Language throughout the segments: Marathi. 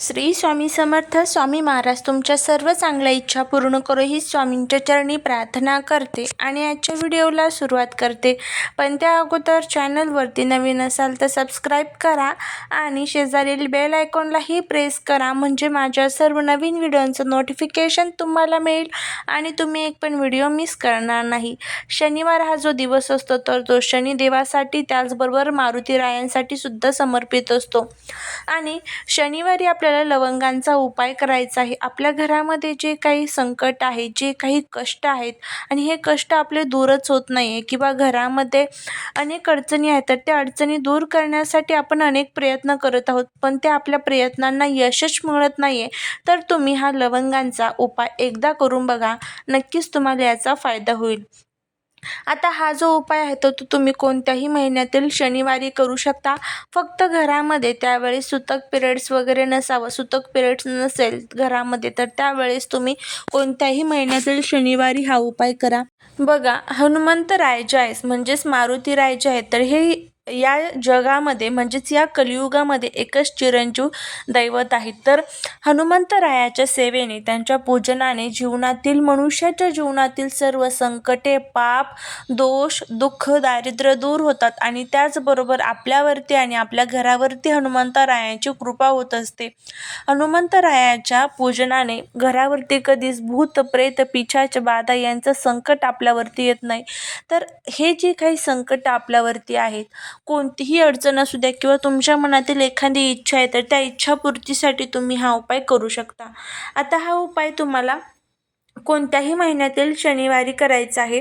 श्री स्वामी समर्थ स्वामी महाराज तुमच्या सर्व चांगल्या इच्छा पूर्ण करो ही स्वामींच्या चरणी प्रार्थना करते आणि आजच्या व्हिडिओला सुरुवात करते. पण त्या अगोदर चॅनलवरती नवीन असाल तर सबस्क्राईब करा आणि शेजारील बेल आयकॉनलाही प्रेस करा म्हणजे माझ्या सर्व नवीन व्हिडिओंचं नोटिफिकेशन तुम्हाला मिळेल आणि तुम्ही एक पण व्हिडिओ मिस करणार नाही. शनिवार हा जो दिवस असतो तर तो शनिदेवासाठी त्याचबरोबर मारुती रायांसाठी सुद्धा समर्पित असतो. आणि शनिवारी आपल्या आपल्याला लवंगांचा उपाय करायचा आहे. आपल्या घरामध्ये जे काही संकट आहे जे काही कष्ट आहेत आणि हे कष्ट आपले दूरच होत नाही आहे किंवा घरामध्ये अनेक अडचणी आहेत तर त्या अडचणी दूर करण्यासाठी आपण अनेक प्रयत्न करत आहोत. पण त्या आपल्या प्रयत्नांना यशच मिळत नाही आहे तर तुम्ही हा लवंगांचा उपाय एकदा करून बघा. नक्कीच तुम्हाला याचा फायदा होईल. आता हा जो उपाय आहे तो तो तुम्ही कोणत्याही महिन्यातील शनिवारी करू शकता. फक्त घरामध्ये त्यावेळेस सुतक पिरियड्स वगैरे नसावं. सुतक पिरियड्स नसेल घरामध्ये तर त्यावेळेस तुम्ही कोणत्याही महिन्यातील शनिवारी हा उपाय करा. बघा हनुमंत राय जे म्हणजेच मारुती राय जे आहेत तर हे या जगामध्ये म्हणजेच या कलियुगामध्ये एकच चिरंजीव दैवत आहेत. तर हनुमंतरायाच्या सेवेने त्यांच्या पूजनाने जीवनातील मनुष्याच्या जीवनातील सर्व संकटे पाप दोष दुःख दारिद्र्य दूर होतात आणि त्याचबरोबर आपल्यावरती आणि आपल्या घरावरती हनुमंतरायाची कृपा होत असते. हनुमंतरायाच्या पूजनाने घरावरती कधीच भूत प्रेत पिछाच बाधा यांचं संकट आपल्यावरती येत नाही. तर हे जे काही संकट आपल्यावरती आहेत कोणतीही अडचण असू द्या किंवा तुमच्या मनातील एखादी इच्छा आहे तर त्या इच्छापूर्तीसाठी तुम्ही हा उपाय करू शकता. आता हा उपाय तुम्हाला कोणत्याही महिन्यातील शनिवारी करायचा आहे.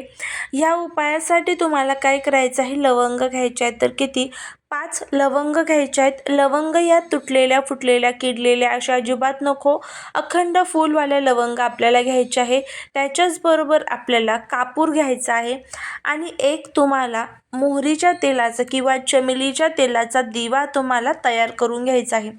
ह्या उपायासाठी तुम्हाला काय करायचं आहे? लवंग घ्यायचे आहेत तर किती? पाच लवंग घ्यायचे आहेत लवंग या तुटलेल्या फुटलेल्या किडलेल्या अशा अजिबात नको. अखंड फूलवाल्या लवंग आपल्याला घ्यायचे आहे. त्याच्याचबरोबर आपल्याला कापूर घ्यायचा आहे. आणि एक तुम्हाला मोहरीच्या तेलाचा किंवा चमेलीच्या तेलाचा दिवा तुम्हाला तयार करून घ्यायचा आहे.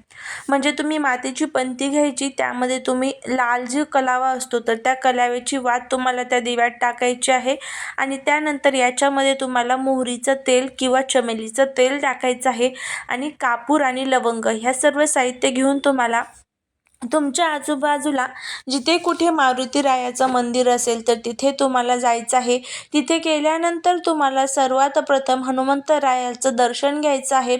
म्हणजे तुम्ही मातीची पंती घ्यायची त्यामध्ये तुम्ही लाल जी कलावा असतो तर त्या कलाव्याची वात तुम्हाला त्या दिव्यात टाकायची आहे. आणि त्यानंतर याच्यामध्ये तुम्हाला मोहरीचं तेल किंवा चमेलीचं तेल टाक टाकायचं आहे. आणि कापूर आणि लवंग ह्या सर्व साहित्य घेऊन तुम्हाला तुमच्या आजूबाजूला जिथे कुठे मारुती रायाचं मंदिर असेल तर तिथे तुम्हाला जायचं आहे. तिथे गेल्यानंतर तुम्हाला सर्वात प्रथम हनुमंत रायाचं दर्शन घ्यायचं आहे.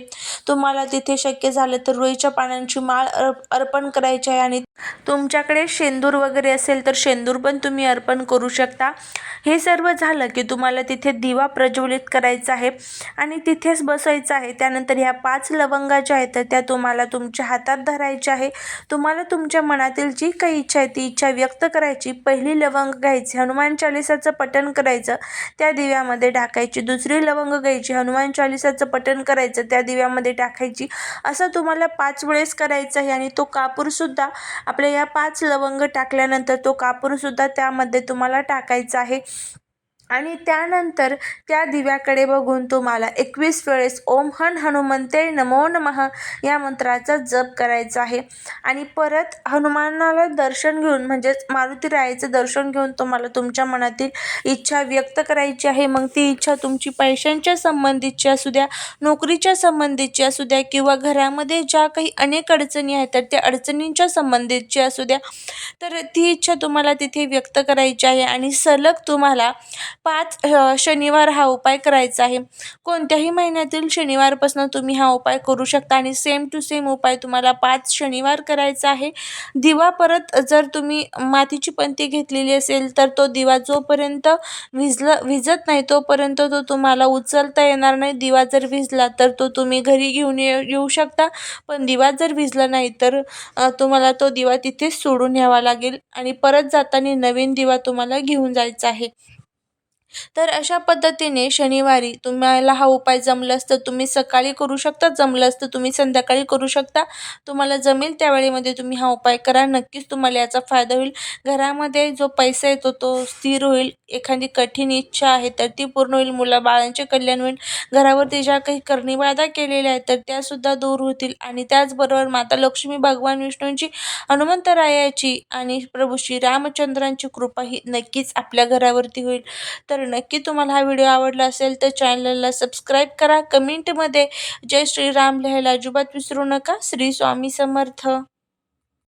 तुम्हाला तिथे शक्य झालं तर रुईच्या पानांची माळ अर्पण करायची आहे आणि तुमच्याकडे शेंदूर वगैरे असेल तर शेंदूर पण तुम्ही अर्पण करू शकता. हे सर्व झालं की तुम्हाला तिथे दिवा प्रज्वलित करायचा आहे आणि तिथेच बसायचं आहे. त्यानंतर ह्या पाच लवंगा ज्या आहेत तर त्या तुम्हाला तुमच्या हातात धरायच्या आहे. तुम्हाला तुमच्या मनातील जी काही इच्छा आहे ती इच्छा व्यक्त करायची. पहिली लवंग घ्यायची हनुमान चालिसाचं पठण करायचं त्या दिव्यामध्ये टाकायची. दुसरी लवंग घ्यायची हनुमान चालिसाचं पठण करायचं त्या दिव्यामध्ये टाकायची. असं तुम्हाला पाच वेळेस करायचं आहे आणि तो कापूरसुद्धा आपल्या या पाच लवंग टाकल्यानंतर तो कापूरसुद्धा त्यामध्ये तुम्हाला टाकायचा आहे. आणि त्यानंतर त्या दिव्याकडे बघून तुम्हाला एकवीस वेळेस ओम हन हनुमंते नमो नमः या मंत्राचा जप करायचा आहे. आणि परत हनुमानाला दर्शन घेऊन म्हणजेच मारुती रायाचं दर्शन घेऊन तुम्हाला तुमच्या मनातील इच्छा व्यक्त करायची आहे. मग ती इच्छा तुमची पैशांच्या संबंधीची असू द्या नोकरीच्या संबंधीची असू द्या किंवा घरामध्ये ज्या काही अनेक अडचणी आहेत तर त्या अडचणींच्या संबंधीची असू द्या. तर ती इच्छा तुम्हाला तिथे व्यक्त करायची आहे. आणि सलग तुम्हाला पाच शनिवार हा उपाय करायचा आहे. कोणत्याही महिन्यातील शनिवारपासून तुम्ही हा उपाय करू शकता आणि सेम टू सेम उपाय तुम्हाला पाच शनिवार करायचा आहे. दिवा परत जर तुम्ही मातीची पंती घेतलेली असेल तर तो दिवा जोपर्यंत विजला विजत नाही तोपर्यंत तो तुम्हाला उचलता येणार नाही. दिवा जर विजला तर तो तुम्ही घरी घेऊन ये येऊ शकता. पण दिवा जर विजला नाही तर तुम्हाला तो दिवा तिथेच सोडून यावा लागेल आणि परत जाताना नवीन दिवा तुम्हाला घेऊन जायचा आहे. तर अशा पद्धतीने शनिवारी तुम्हाला हा उपाय जमलंच तर तुम्ही सकाळी करू शकता जमलंच तर तुम्ही संध्याकाळी करू शकता. तुम्हाला जमेल त्या वेळेमध्ये तुम्ही हा उपाय करा. नक्कीच तुम्हाला याचा फायदा होईल. घरामध्ये जो पैसा येतो तो स्थिर होईल. एखादी कठीण इच्छा आहे तर ती पूर्ण होईल. मुलं बाळांचे कल्याण होईल. घरावरती ज्या काही करणीबाधा केलेल्या आहेत तर त्यासुद्धा दूर होतील. आणि त्याचबरोबर माता लक्ष्मी भगवान विष्णूंची हनुमंतरायाची आणि प्रभू श्री रामचंद्रांची कृपा ही नक्कीच आपल्या घरावरती होईल. तर तर नक्की तुम्हाला हा व्हिडिओ आवडला असेल तर चॅनलला सबस्क्राईब करा. कमेंटमध्ये जय श्रीराम लिहायला अजिबात विसरू नका. श्री स्वामी समर्थ.